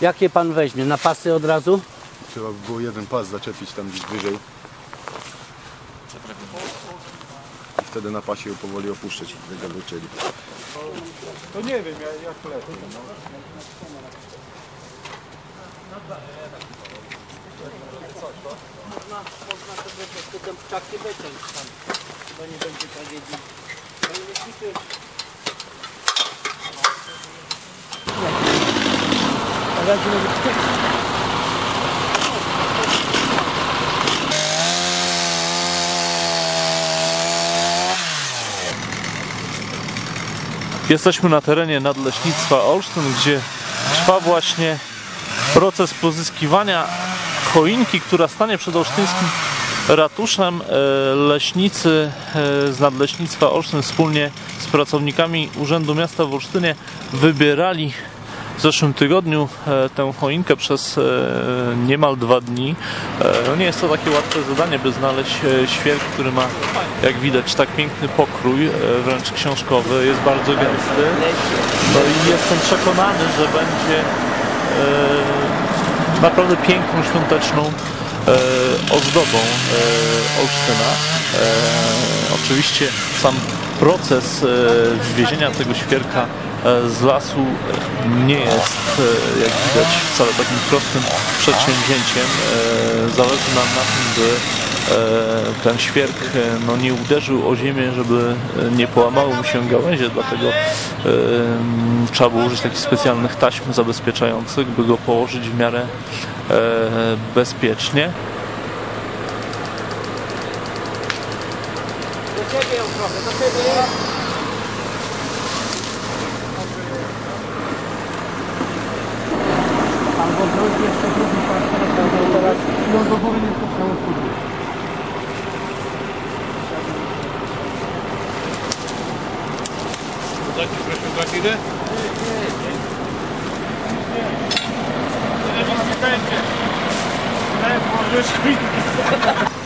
Jakie pan weźmie? Na pasy od razu? Trzeba by było jeden pas zaczepić tam gdzieś wyżej. I wtedy na pasie ją powoli opuszczać, jak go. To nie wiem, jak, jak lepiej. No. Można, można sobie troszkę ten ptakie wyciąć tam, bo nie będzie tragedii. Jesteśmy na terenie Nadleśnictwa Olsztyn, gdzie trwa właśnie proces pozyskiwania choinki, która stanie przed olsztyńskim ratuszem. E, Leśnicy e, z Nadleśnictwa Olsztyn wspólnie z pracownikami Urzędu Miasta w Olsztynie wybierali w zeszłym tygodniu e, tę choinkę przez e, niemal dwa dni. E, No nie jest to takie łatwe zadanie, by znaleźć świerk, który ma, jak widać, tak piękny pokrój, wręcz książkowy, jest bardzo gęsty. No i jestem przekonany, że będzie naprawdę piękną, świąteczną ozdobą Olsztyna. Oczywiście sam proces e, wywiezienia tego świerka e, z lasu e, nie jest, jak widać, wcale takim prostym przedsięwzięciem. Zależy nam na tym, by ten świerk no, nie uderzył o ziemię, żeby nie połamały mu się gałęzie, dlatego trzeba było użyć takich specjalnych taśm zabezpieczających, by go położyć w miarę bezpiecznie. Do ciebie ją trochę, do ciebie. Albo drugi jeszcze drugi pas, teraz, ją do góry nie puszczał później. W miarę idzie, nie, nie bardzo. Nie.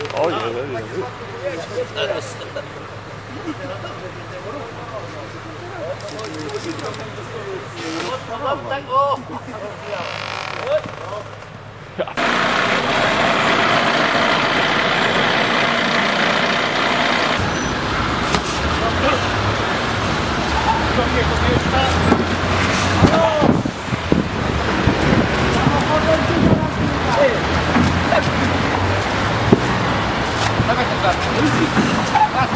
Oh, yeah, there you. Ja. давайте газ. Газ.